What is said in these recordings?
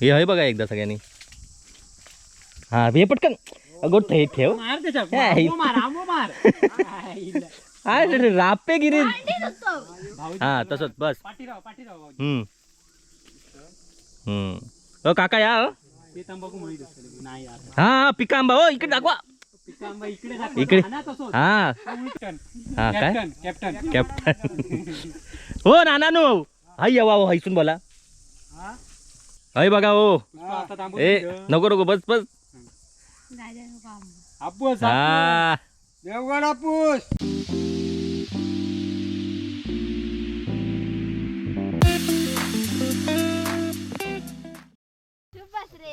हे आहे बघा एकदा सगळ्यांनी. हा हे पटकन. अगो ठेव हे. हा. रापे गिरी हा तसंच बस. हम्म. हम्म. काका या हा पिका आंबा हो इकडे दाखवा. इकडे दाखव. इकडे. हा. हा कॅप्टन हा काय कॅप्टन कॅप्टन कॅप्टन हो नाना नो हाय यवा हो हायसून बोला हा? हाय बघा हो पुष्पा आता थांबून ए दिलं. नको नको बस बस आपूस. हा देवगड आपूस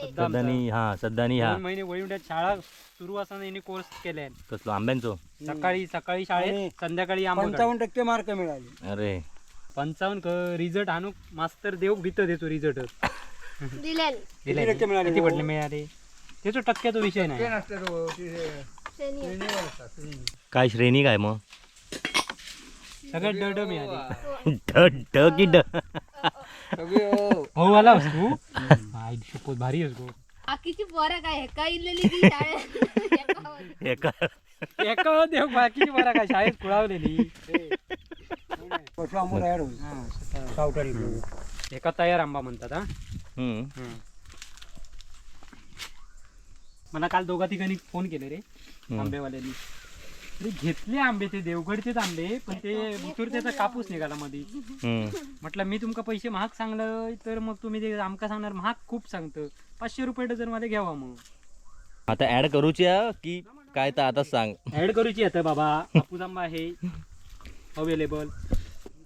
सध्यानी हा सध्यानी हा. दोन महिने वळीवड्यात शाळा सुरू असताना यांनी कोर्स केले. कसलो आंब्यांचो? सकाळी सकाळी शाळेत संध्याकाळी आंबा पंचावन्न टक्के मार्क मिळाले. अरे. पंचावन्न रिझल्ट आणू मास्तर देव भीत देतो रिझल्ट दिलेली किती टक्के मिळाले? किती हो? पडले मिळाले? त्याचा टक्क्याचा विषय नाही. शनी. काय श्रेणी काय मग? सगळ्यात डड मिळाले. ड ड की ड? हो. हो आला तू आई शपथ भारी गो बाकीची पोरं काय हे काय इलेली ती शाळेत एकावर. एका एका देव बाकीची बरं काय शाळेत खुळावलेली हा, स्वतः. एका तयार आंबा म्हणतात हा हम्म मला काल दोघा ठिकाणी फोन केले रे हम्म. आंबेवाल्यांनी घेतले आंबे ते देवगडचेच आंबे पण ते बुतूर त्याचा कापूस निघाला मध्ये हम्म. म्हटलं मी तुमका पैसे महाग सांगलं तर मग तुम्ही ते आमका सांगणार महाग खूप सांगतं. पाचशे रुपये डझनमध्ये घ्यावा मग. आता ऍड करूची हा की काय तर आता सांग. ऍड करूची आता बाबा हापूस आंबा आहे. अवेलेबल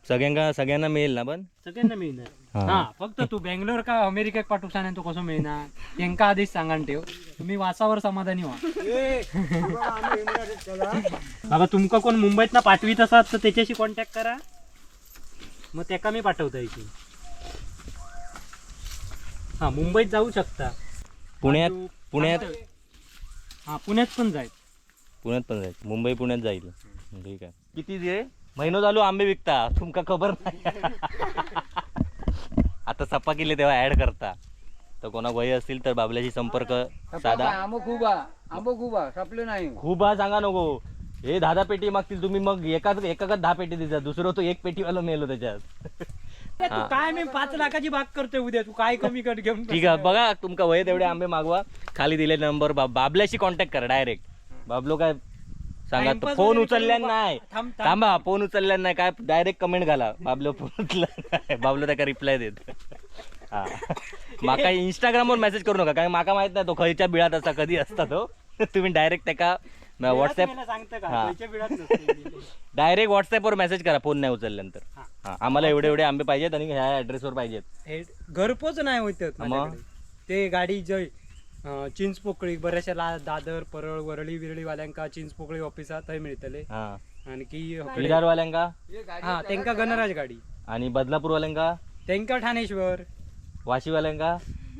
सगळ्यांना सगळ्यांना मिळेल ना पण? सगळ्यांना मिळणार हा. हा फक्त तू बेंगलोर का अमेरिकेत पाठवू सांग तो कसं मिळणार? त्यांका आधीच सांगा ठेव. तुम्ही वासावर समाधानी व्हा. बाबा तुमका कोण मुंबईत ना पाठवीत असात तर त्याच्याशी कॉन्टॅक्ट करा. मग त्याका मी पाठवता इथे. हा मुंबईत जाऊ शकता. पुण्यात पुण्यात हा पुण्यात पण जाईल. पुण्यात पण जाईल. मुंबई पुण्यात जाईल. ठीक आहे. किती दे महिनो चालू आंबे विकता तुमका खबर नाही. आता सप्पा केले तेव्हा ऍड करता. तर कोणा वय असतील तर बाबल्याशी संपर्क साधा. आंबो खूप आंबो खूप आ सापले नाही. खूप हा सांगा नको. हे दहा दहा पेटी मागतील तुम्ही मग एकाच एकाच दहा पेटी देतात दुसरं तो एक पेटीवाला मेलो त्याच्यात. तू काय मी पाच लाखाची बाग करतोय उद्या? तू काय कमी कर घेऊन ठीक आहे बघा तुमका वय तेवढे आंबे मागवा. खाली दिले नंबर बाबल्याशी कॉन्टॅक्ट करा डायरेक्ट बाबलो काय सांगा Timepass फोन वगैरे उचलल्या करू नाही थांब- थांब. थांबा फोन उचलल्या नाही काय डायरेक्ट कमेंट घाला बाबलो फोन उचलला नाही. बाबलो त्याका रिप्लाय देत हा माका इंस्टाग्रामवर मेसेज करू नका कारण माका माहीत नाही तो खयच्या बिळात असा कधी असता तो तुम्ही डायरेक्ट त्याका व्हॉट्सअप मला सांगतं का हा. पैसे बिळात नसते. डायरेक्ट व्हॉट्सअपवर मेसेज करा फोन नाही उचलल्यानंतर हा. हा आम्हाला एवढे एवढे आंबे पाहिजेत आणि ह्या ऍड्रेसवर पाहिजेत हे घरपोच नाही होत मग? माझ्याकडे. ते गाडी जय अं, चिंचपोकळी बऱ्याचशा ला- दादर परळ वरळी विरळी वाल्यांका चिंचपोकळी ऑफिसात थंय मिळतले. हा. आणखी विरारवाल्यांका हा त्यांका गणराज गाडी. आणि बदलापूरवाल्यांका? त्यांका ठाणेश्वर. वाशीवाल्यांका?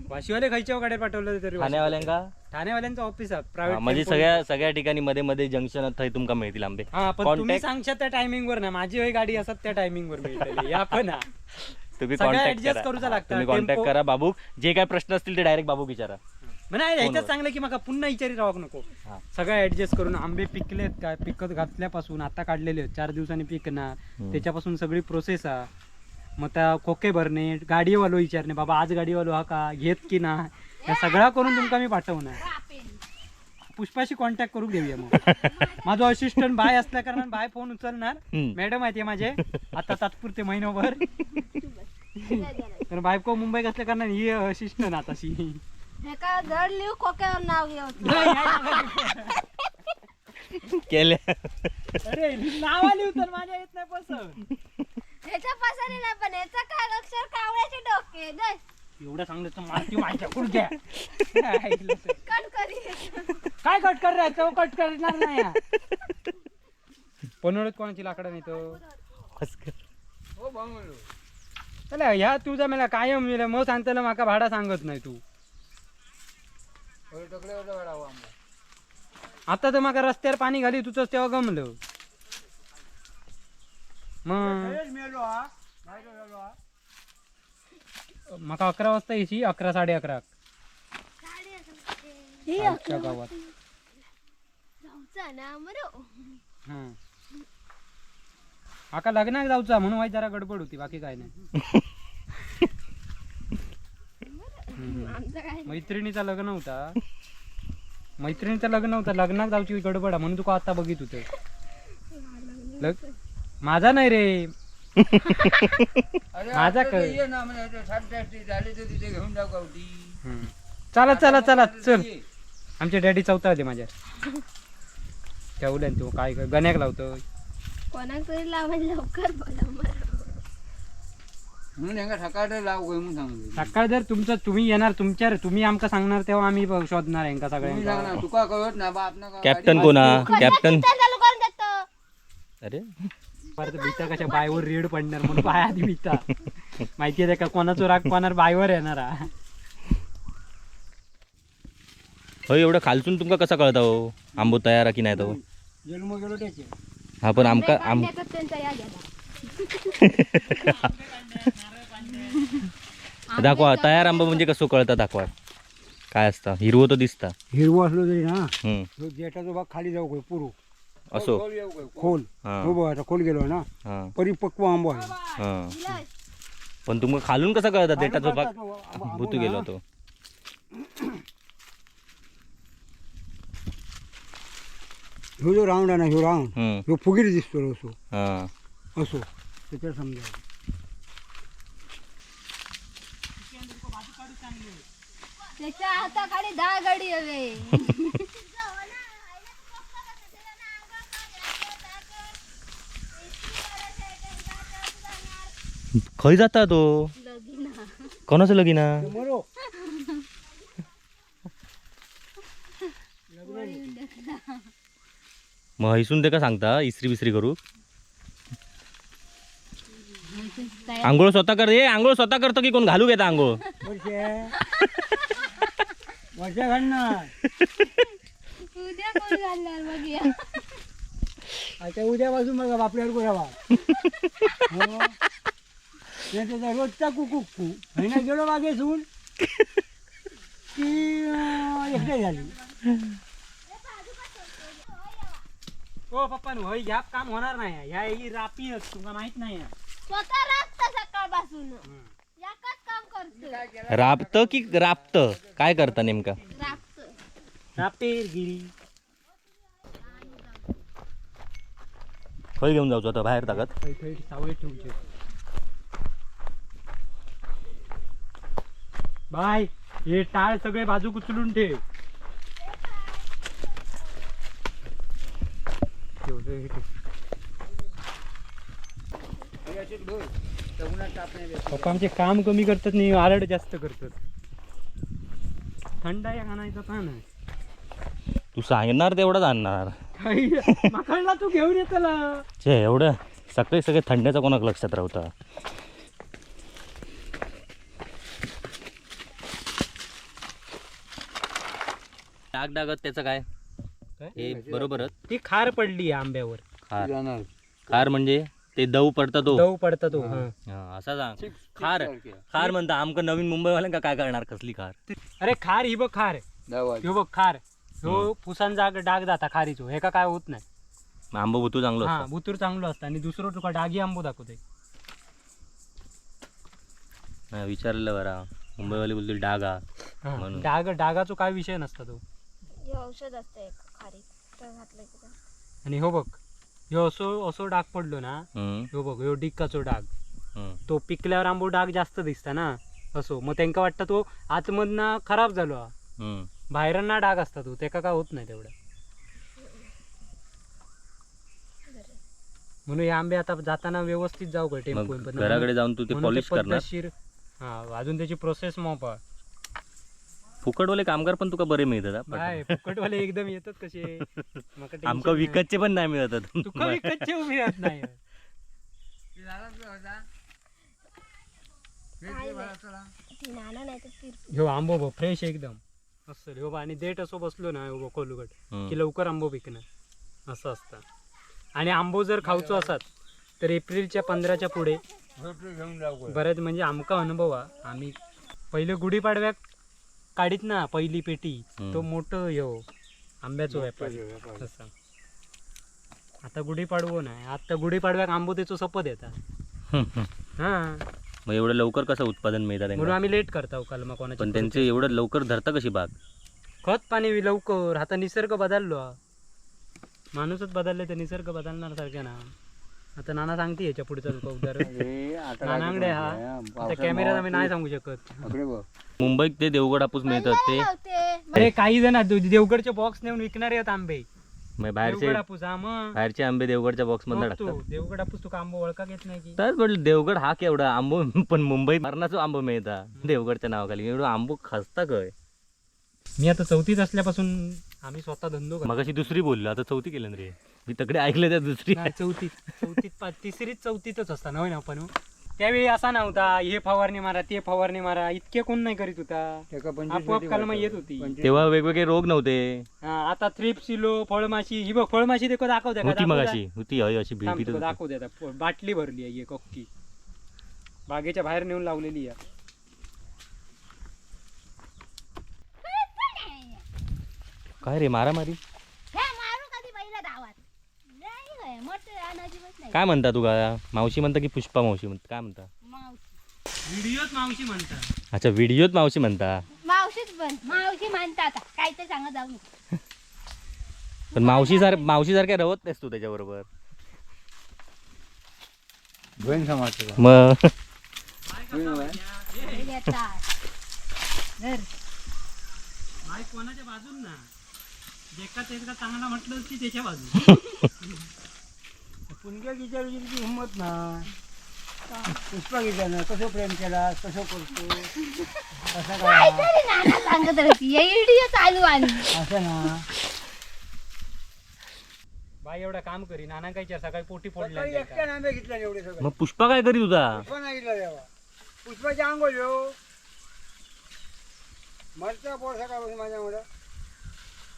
वाशीवाले खयच्या गाड्या पाठवलं तरी वाशी- ठाण्यावाल्यांका ठाणेवाल्यांचं ऑफिस आहे हा, प्रायव्हेट म्हणजे सगळ्या सगळ्या ठिकाणी मध्ये मध्ये जंक्शन थंय तुमका मिळतील आंबे. हा पण तुम्ही सांगशात त्या टायमिंग वर ना. माझी होय गाडी असत त्या टायमिंग वर मिळतली. या पण हा. तुम्ही सगळं कॉन्टॅक्ट adjust करा. करूचा हा, लागतं. तुम्ही कॉन्टॅक्ट Tempo- करा बाबू जे काय प्रश्न असतील ते डायरेक्ट बाबू विचारा. म्हणा ह्याच्यात चांगलं की मका पुन्हा विचारी राहू नको. हा. सगळं ऍडजस्ट करून आंबे पिकलेत काय पिकत घातल्यापासून आता काढलेले आहेत. चार दिवसांनी पिकणार. त्याच्यापासून सगळी प्रोसेस आहे मग त्या खोके भरणे गाडीवालो विचारणे बाबा आज गाडीवालो हा का? घेत की ना? या सगळा करून तुमका मी पाठवणार. पुष्पाशी कॉन्टॅक्ट करून देऊया मग. माझं असिस्टंट बाय असल्या कारणाने बाय फोन उचलणार. मॅडम आहे ते माझे. आता तात्पुरते महिनोभर. तर बायको मुंबईत असल्या कारणाने ही असिस्टंट आताशी काय धड लिहू खोक्यावर नाव घेऊ केले. अरे नाव आली उतर माझ्या येत नाही पसंत. ह्याच्या पासाने नाही पण ह्याचा काय अक्षर कावळ्याचे डोके दे एवढं सांगलं तर मारती माझ्याकडून घ्या. कट करी. काय कट कर रे तो कट करणार नाही. पनोळत कोणाची लाकडं नाही तो? हो बांगलो चला ह्या तुझा मला कायम मिळेल मग सांगताना माका भाडा सांगत नाही तू. आता तर माका रस्त्यावर पाणी घाली तुझंच तेव्हा गमलं. मग खरेच मेलो हा माका अकरा वाजता येशी अकरा साडे अकरा. हे आमच्या गावात. हं. माका लग्नाक जाऊचा म्हणून वाईट जरा गडबड होती बाकी काय नाही. मैत्रिणीचा लग्न होता. मैत्रिणीचं लग्न होतं. लग्नात जाऊची गडबड म्हणून तुका आता बघित होतं? लग माझा नाही रे. अरे माझा. चला चला चला चल. आमचे डॅडी चौथा होते माझ्या. ठेवल्या तू. काय काय गण्याक लावतो कोणाक तरी लावायला लवकर बोला म्हणून सकाळ लाव गय म्हणून सांगले सकाळ जर तुमचं तुम्ही येणार तुमच्या तुम्ही आमका सांगणार तेव्हा आम्ही शोधणार यांका तुम्ही सांग सगळ्यांका ना तुका कळत ना बाप ना कॅप्टन कोणा कॅप्टन चालू करून देतो. अरे. परत भीता कशा बायवर रेड पडणार म्हणून बाय आधी भीता. माहिती आहे का कोणाचा राग कोणावर बायवर येणार हा. हो एवढं खालसून तुमका कसा कळता हो आंबो तयार की नाही तो? जन्म गेलो त्याचे. हा पण आमका आम त्यांचा या दाखवा तयार आंबा म्हणजे कसं कळता दाखवा. काय असता? हिरवं तर दिसता. हिरवं असलो तरी ना हम्म. तो जेठाचा भाग खाली जाऊ गय पुरू. असो. खोल हा. हो बघ आता खोल गेलो ना. हा. परिपक्व आंबो आहे. हा. पण तुमका खालून कसा कळता देठाचा भाग? भुतू गेलो तो. ह्यो जो राऊंड आहे ना ह्यो राऊंड हम्म. ह्यो फुगीर दिसतो रे असो. हा. असो. त्याच्यावर समजा त्याच्या हाताखाली दहा गडी हवे. खय जाता तो? लगीना. कोणाचं लगीना? मरो मग हैसून ते का सांगता? इस्त्री बिस्त्री करू? आंघोळ स्वतः कर आंघोळ स्वतः करतो की कोण घालू घेता आंघोळ? वर्षे. वर्षा घालणार. उद्या कोण घालणार बघूया. आता उद्यापासून बघा बापल्यावर कोरावा हो. ते रोजचा कुकुक्कू. महिना गेलो मागे सून की अं, एकटे झाली. हो पप्पा होय ह्या काम होणार नाही. ह्या ही रापी तुमका माहीत नाही. आहे. स्वतः राखता सकाळपासून. याकाच काम करतो राबत की राबत? काय करता नेमका? राखतो रापीर गिरी. खय घेऊन जाऊ आता बाहेर टाकत थंय थंय सावळे ठेवचे बाय हे टाळ सगळे बाजू ठेव हे ठेव. पप्पा आमचे काम कमी करतात नाही आरड जास्त करतात. थंड आहे आणायचा ताण आहे. तू सांगणार तेवढंच आणणार. माकडला तू घेऊन येतला छे एवढं. सगळे सगळे थंड्याचा कोणाक लक्षात राहता? डाग डागत त्याचं काय? हे बरोबरच. ती खार पडली आंब्यावर. खार. खार म्हणजे? ते दव पडता तो. दव पडता तो हा. हा, असा सांग खार खार म्हणता आमका नवीन मुंबईवाल्यांका काय करणार कसली खार? अरे खार ही बघ खार. ह्यो बघ खार. ह्यो पुसान जाग डाग जाता खारीचो. हे का काय होत नाही. आंबो भुतू चांगलो हा असता. बुतूर चांगलो असता. आणि दुसरं तुका डागी आंबो दाखवते हा, विचारलं बरा. मुंबईवाले बोलतील डागा म्हणून. डाग डागाचो काय विषय नसता तो. हे औषध असतं एक खारी तर घातलं की ते. आणि हो बघ. ह्यो असो असो डाग पडलो ना ह्यो बघ ह्यो डिक्काचो डाग. तो पिकल्यावर आंबो डाग जास्त दिसता ना असो. मग त्यांका वाटतं तो आतमधना खराब झालो. हा. बाहेरना डाग असता तो त्याका काय होत नाही तेवढं. म्हणून हे आंबे आता जाताना व्यवस्थित जाऊ का टेम्पो घराकडे जाऊन तू ते पॉलिश करणार? हा अजून त्याची प्रोसेस मॉप. फुकटवाले कामगार पण तुका बरे मिळतात हा. फुकटवाले एकदम येतात कसे मका tension आमका नाही. विकतचे पण नाही मिळतात तुका विकतचे उभी राहत नाही ती नाना नाही तर तिरपी ह्यो आंबो बघ फ्रेश एकदम असं ह्यो बघ, आणि देठ असो बसलो ना ह्यो बघ कोलगट हम्म. की लवकर आंबो पिकणार असं असतं आणि आंबो जर खाऊचो असात तर एप्रिलच्या पंधराच्या पुढे. बरेच म्हणजे आमका अनुभव हा आम्ही पहिले गुढीपाडव्याक काढीत ना पहिली पेटी. तो मोठं ह्यो आंब्याचो व्यापारी. तसा. आता गुढीपाडवो नाही. आता गुढीपाडव्याक आंबो त्याचो सपत येतात हा. मग एवढं लवकर कसं उत्पादन मिळतं म्हणून आम्ही लेट करता कलमा कोणाची पण त्यांचे एवढं लवकर धरतं कशी बाग? खत पाणी लवकर. आता निसर्ग बदललो. हा. माणूसच बदलले तर निसर्ग बदलणार सारखे ना. आता नाना सांगते याच्या पुढचं हे आता काय नानांगडे हा. हा, आता कॅमेऱ्यात आम्ही नाही सांगू शकत. मुंबईत ते देवगड हापूस मिळतात ते. अरे काही जण आहेत, देवगडचे बॉक्स नेऊन विकणारे आहेत आंबे. मग बाहेरचे देवगड हापूस हा मग. बाहेरचे आंबे देवगडच्या बॉक्समध्ये तू देवगड हापूस तुका आंबो ओळखा घेत नाही की. तर म्हटलं देवगड हा केवढा आंबो पण मुंबईत मरणाचा आंबो मिळता देवगडच्या नावाखाली. एवढं आंबो खसता काय. मी आता चौथीत असल्यापासून आम्ही स्वतः धंदो करतो. मग अशी दुसरी बोललो आता चौथी केलं ना रे. मी तकडे ऐकलं त्या दुसरी नाही, चौथीत चौथीत पा- तिसरीत चौथीतच असता नव्हे ना पण त्यावेळी असा नव्हता हे फवारणी मारा ते फवारणी मारा इतके कोण नाही करीत होता एका पंचवीस आपोआपमध्ये कलमा वाटतं. येत होती. पंचवीस- तेव्हा वेगवेगळे रोग नव्हते हा, आता थ्रिप सिलो फळमाशी ही बघ फळमाशी देखो दाखवते का? होती मग दाखवू अशी होती हय अशी द्या. थांब भेटीत तुका दाखवू द्या आता. बाटली भरली आहे एक अख्खी बागेच्या बाहेर नेऊन लावलेली आहे काय रे मारामारी हे मारू कधी पहिला धावात नाही मोठं नाही. काय म्हणता तू का मावशी म्हणता की पुष्पा मावशी म्हणता? काय म्हणता? मावशी. व्हिडिओत मावशी म्हणतात अच्छा व्हिडिओत मावशी म्हणता? मावशीच पण मावशी म्हणतात आता. काय तर सांगा जाऊ नको. पण मावशी सार मावशी सारख्या रवत नाहीस तू त्याच्याबरोबर. बहीण समाजचं का? मग? हे. धर. कोणाच्या बाजून ना? एकाच एकदा चांगला म्हटलं की त्याच्या बाजू पुणग्या विचारायची तुझी हिंमत ना. पुष्पा ना कसं प्रेम केला कसं करतो? कसं काय नाना सांगत राहते हे चालू आणि. असं ना. बाई एवढा काम करी. नाना कायच्या सकाळी पोटी फोडल्या सकाळी एकट्यानं आंबे घेतले एवढे सगळे. मग पुष्पा काय करीत होता पुष्पा नाही घेतला तेव्हा पुष्पाची आंघोळ हो मरता पोर सकाळपासून माझ्यामुळं.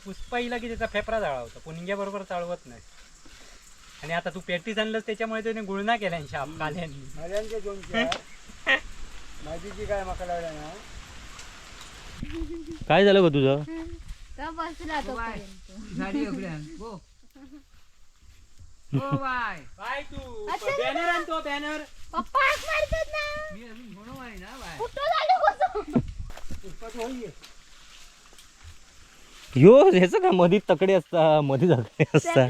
पुष्पाईला की त्याचा फेफरा जाळवता पुणग्या बरोबर चालवत नाही. आणि आता तू पेटीस आणलंस त्याच्यामुळे त्याने गुळणा केल्या शाप काल्यांनी. माझ्यांचे दोन चार माझीची काय मका लावल्या ना? काय झालं ग तुझं? तो बसला तोपर्यंत. झाडी बाय. बाय तू. अच्छा. बॅनर आणतो बॅनर पप्पा हाक मारतात ना. मी अजून म्हणू आहे ना बाय. कुठं झालं कसं पुष्पा तो होई यो ह्याच का मधी तकडे असता मधी तकडे असता.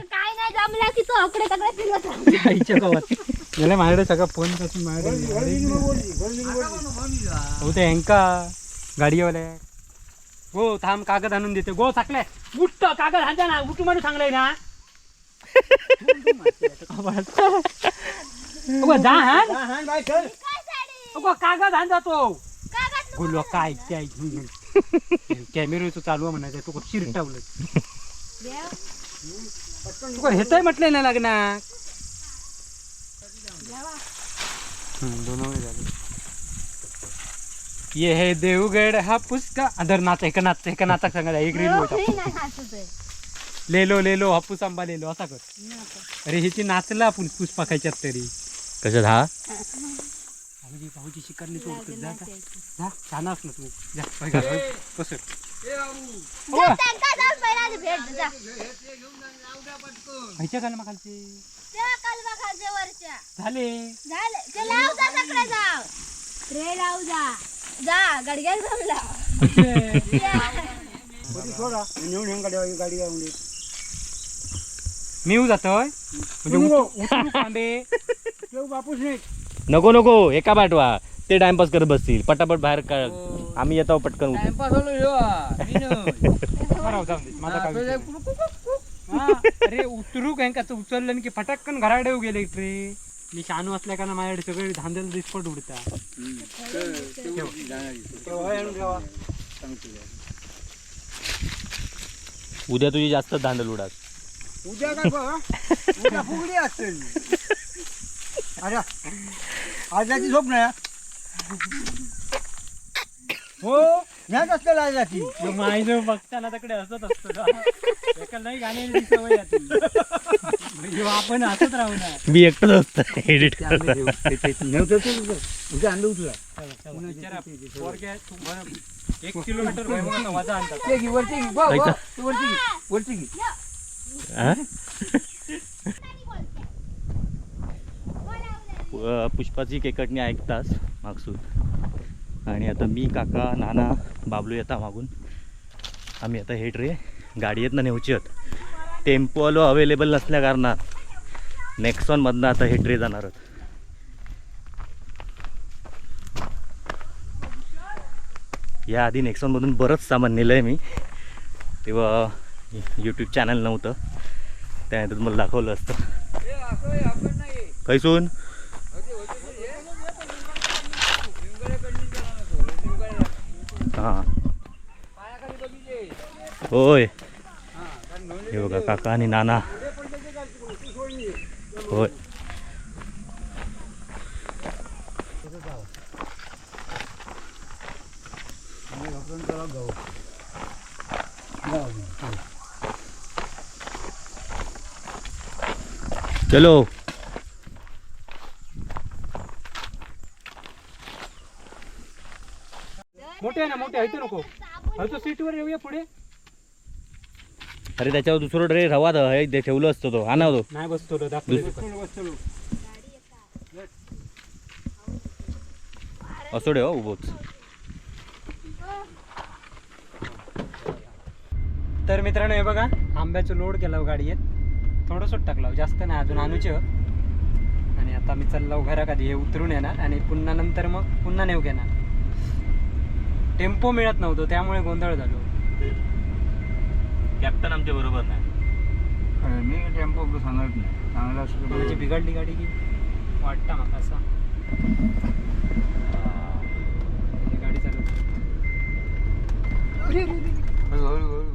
नाही जमला की तो अकडे तकडे फिरत राहतो. आईच्या गावात गेले माझ्याकडे सगळा फोनपासून माझ्याकडे हो ते हँका गाडीवाले. हो थांब कागद आणून देते. गो साकले उठ कागद हाणजा ना. उठू म्हणून सांगलंय ना. अगो, जा हा. बाय चल काय साडी अगो, कागद हाण जातो कागद नको काय ऐक कॅमेरा चालू आहे म्हणायचं तू शिरटावलं देव. तुका हेच म्हटलंय ना लग्नाक. दोन ये है देवगड हा पुसका अदर नाच एक नाच एक नाचाक सांगा एक रील होता. आहे. लेलो लेलो हापूस आंबा लेलो असा कर. अरे ह्याची नाचला आपण पुष्पा खायच्यात तरी. कशात हा? भाऊजी भाऊजी शिकारली तू जा जा. नाचायचं. जा छानच ना तू. जा बघ खायच्या खालचे. झाले. झाले ते लाव जा सगळे जाव रे लाव जा जा गडग्यात जाऊन लाव या. कधी सोडा नेऊन हेंगा ठेवा ही गाडी गावून दे. मी येऊ जातोय म्हणजे कांबे बापूस नाही नको नको. एका पाठवा ते टाइमपास करत बसतील पटापट बाहेर काढ आम्ही येतो पटकन उठून. टाइमपास होलो ह्यो हा. मी नाही. बरं, जाऊ दे. माझा काय हा, विषय तुझे नाही. हा, अरे उतरू काय का उचललं आणि की फटाकन घराडे गेले ट्रे मी शानू असल्या कारण माझ्याकडे सगळे धांदल दिसपट उडता. उद्या तुझी जास्त धांदल उडात उद्या काय बघ उद्या फुगडी असते अरे आज रात्री झोप नाही हा? हो ह्याच असतं आज रात्री माय जो बघताना तिकडे हसत असतो. एका नाही गाण्याची सवय आपण असंच राहू ना मी एकटंच असतं एडिट ते आंबे देऊ. ते- ते- नव्हतं ते उचल. उचल, आणलं उचला. विचारा, पोरग्या, तू बरं, एक किलोमीटर वजा आणतात ते घे, वरती घे. वा, वा. ऐका. ते वरती घे. वरती घे. पुष्पाची केकटणी ऐकताच मागसून. आणि आता मी काका नाना बाबलू येता मागून. आम्ही आता हे ट्रे गाडी येत ना नेऊची आहेत टेम्पो आलो अवेलेबल नसल्या कारणात. नेक्सॉनमधनं आता हे ट्रे जाणार आहेत या आधी नेक्सॉनमधून बरंच सामान नेलं आहे मी. तेव्हा यूट्यूब चॅनल नव्हतं. त्यानंतर तुम्हाला दाखवलं असतं. कैसून? होय हे बघा काका आणि नाना होय आणि आपण त्याला गहू. गहू. चलो मोठे आहे ना मोठे आहे नको तो सीटवर येऊया पुढे अरे त्याच्यावर दुसरं ड्रे रवा द- हे ठेवलं असतं तो. हा ना तो. नाही बसतो. असो डे हो उभोच तर मित्रांनो हे बघा आंब्याचं लोड केला गाडीत. थोडंसं टाकला जास्त नाही अजून आणूचे. आणि आता मी चाललो घरा कधी हे उतरून येणार आणि पुन्हा नंतर मग पुन्हा नेऊ घेणार. टेम्पो मिळत नव्हतो त्यामुळे गोंधळ झालो. कॅप्टन आमच्या बरोबर नाही. अरे मी टेम्पो सांगत नाही. चांगला असतो तर म्हणजे बिघडली गाडी की? वाटता मला असा. ही. गाडी चालवतो हळू हळू हळू.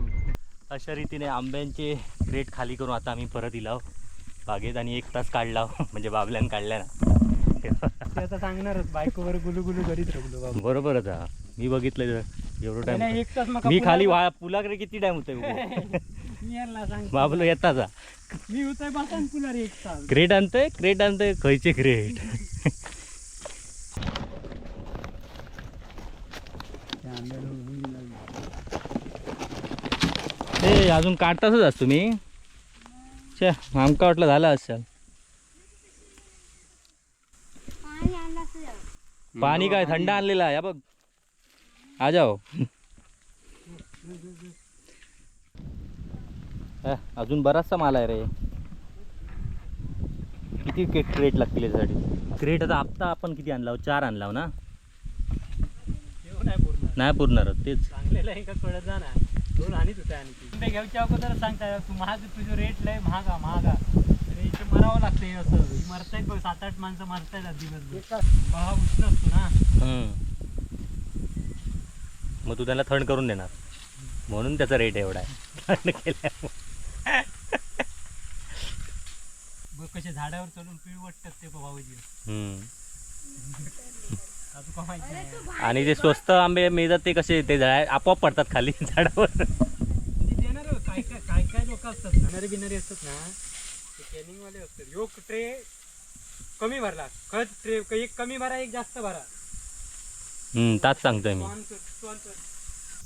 अशा रीतीने आंब्यांचे क्रेट खाली करून आता आम्ही परत इलाव. बागेत आणि एक तास काढला म्हणजे बाबल्यान काढल्या ना. ते आता सांगणारच. बायकोवर गुलू गुलू करीत राहलो बाबा. बरोबरच हा मी बघितलं एवढं टाइम एक तास मका मी खाली पुला- वा पुलाकडे किती टाइम होतोय मी याला सांग बाबलो येताचा मी होतोय बसान पुलार एक तास. क्रेट आणतोय क्रेट आणतोय खयचे क्रेट. ते अजून काढताच असतो मी छे आमका वाटलं झालं असेल. पाणी काय थंड आणलेलं आहे हा बघ. आ जाओ। हा, अजून बराचसा माल आहे रे. किती के क्रेट लागतील याच्यासाठी. क्रेट आता हप्ता आपण किती आणला? चार आणला ना? एवढं नाही पूर्ण नाही पुरणारच तेच. चांगलेलं आहे का? कळत जा ना. दोन आणीत होते आणि घ्यायच्या अगोदर सांगता तू महाग तुझं रेट लय महागा महागा अरे इथे मरावं लागतं हे असं. ही मरतायत बघ सात आठ माणसं मरतायत दिवसभर भाव उष्ण असतो ना. मग तू त्याला थंड करून देणार. म्हणून त्याचा रेट एवढा आहे. थंड बघ कसे झाडावर चढून पिळवटतात ते भाऊजी. आणि जे स्वस्त आंबे मिळतात ते कसे ते झाड आपोआप पडतात खाली झाडावर. हो, काय काय काय काय लोक असतात असतात ना. ते कॅनिंग वाले असतात. योग ट्रे कमी भरला. खत ट्रे एक कमी भरा एक जास्त भरा. हम्म, ताच सांगतोय मी.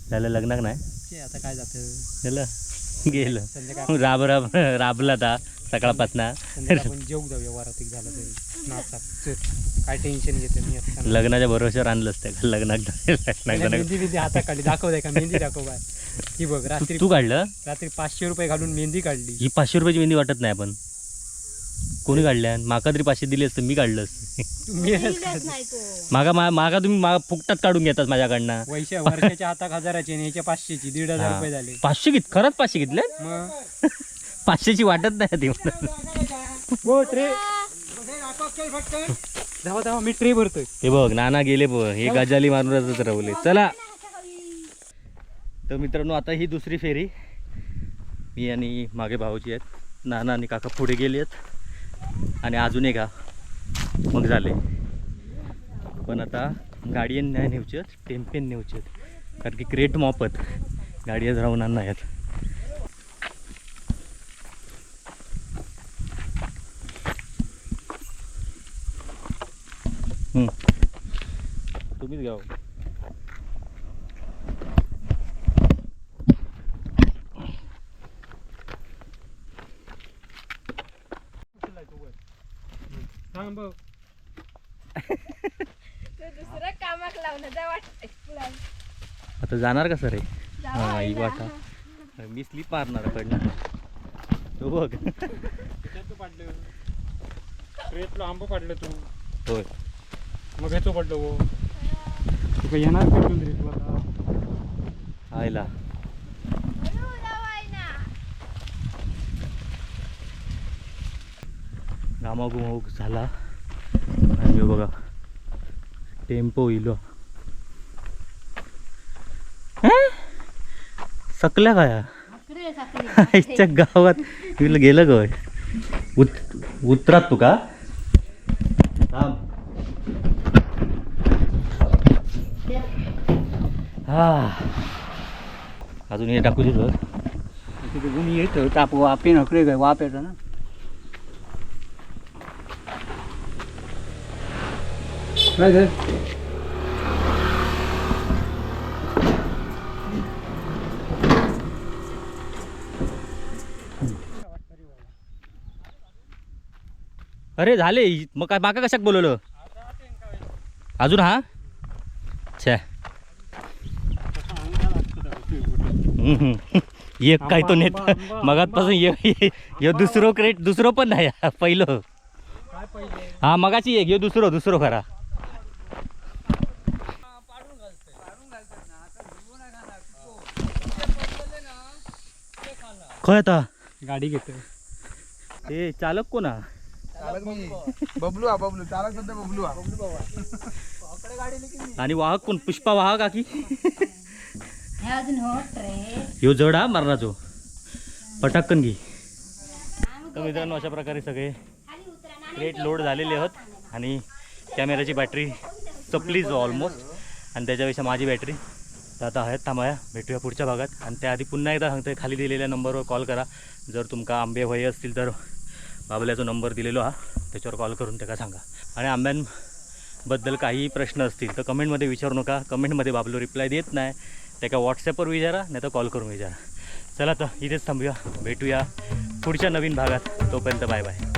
त्याला लग्नाक नाही? आता काय जातं झालं? गेलं. राब राब राबला ता सकाळपासनं. संध्याकाळ आपण जेऊ जाऊया वरात एक झालं तरी. नाचा. चल. काय टेन्शन घेते मी आता. लग्नाच्या भरोश्यावर आणलंच त्या लग्नात लग्नात मेहंदी बिंदी हाताखाली दाखव दे का? मेहंदी दाखव बाय. ही बघ रात्री तू काढलं? रात्री पाचशे रुपये घालून मेहंदी काढली. ही पाचशे रुपयाची मेहंदी वाटत नाही पण कोणी काढल्या माका तरी पाचशे दिली असतं मी काढलं असतं. दिलंच नाही तो मागा मा- मागा तुम्ही मा फुकटात काढून घेतात माझ्याकडनं. वैशा वर्षाच्या हाताक हजाराची आणि याच्या पाचशेची दीड हजार रुपये झाले. पाचशे घेत खरंच पाचशे घेतले मग? पाचशेची वाटत नाही ती हो ट्रे. धावा धावा मी ट्रे भरतोय. हे बघ नाना गेले बघ हे गजाली मारूनच रवले. चला. तर मित्रांनो आता ही दुसरी फेरी. मी आणि मागे भाऊची आहेत. नाना आणि काका पुढे गेले आहेत आणि अजून एक मग झाले. पण आता गाडयेन नाही नेवचेत टेम्पेन नेवचेत कारण की क्रेट मापत गाडयेच राहणार नाहीत तुम्हीच घ्या हो. हो. दुसरं कामाक आता जाणार का सर रे हा ही. वाटा मी स्लीप मारणार कडनं तो बघ. त्याच्यात पाडलं. आंबो काढलं तू. होय. मग ह्याचो पडलो वो तुका येणार रे तू आता? आयला हळू जावा आईना. घामाघुमाऊक झाला आणि बघा टेम्पो इलो सकल्या काय इच्छा गावात तुला गेलं गय उत उतरात तू का हा अजून हे टाकू दिलं तिथे गुणी येतं ताप वापे नकडे काय वाप येतं ना झालं? अरे झाले. मग काय माका कशाक बोलवलं? अजून हा? छे. एक काय तो नेत मगातपासून ये- दुसरं क्रेट दुसरं पण नाही. पहिले. हा मगाची एक हे दुसरं दुसरं खरा. खय आता? गाडी घेतो ए चालक कोण हा? बबलू हा बबलू. चालक सुद्धा बबलू हा. आणि वाहक कोण? पुष्पा वाहक आकी हे अजून होत रे ह्यो जड हा मरणाचो. पटाक्कन घे. तर मित्रांनो अशा प्रकारे सगळे. क्रेट लोड झालेले आहेत आणि कॅमेराची बॅटरी संपलीच ऑलमोस्ट. आणि त्याच्यापेक्षा माझी बॅटरी तर आता आहेत थांबाया भेटूया पुढच्या भागात. आणि त्याआधी पुन्हा एकदा सांगतोय खाली दिलेल्या नंबरवर कॉल करा. जर तुमका आंबे हवे असतील तर बाबल्याचा नंबर दिलेलो हा. त्याच्यावर कॉल करून त्याला सांगा. आणि आंब्यांबद्दल काही प्रश्न असतील तर कमेंटमध्ये विचारू नका. कमेंटमध्ये बाबलो रिप्लाय देत नाही. त्याका व्हॉट्सॲपवर विचारा नाही तर कॉल करून विचारा. चला तर इथेच थांबूया. भेटूया पुढच्या नवीन भागात. तोपर्यंत बाय बाय.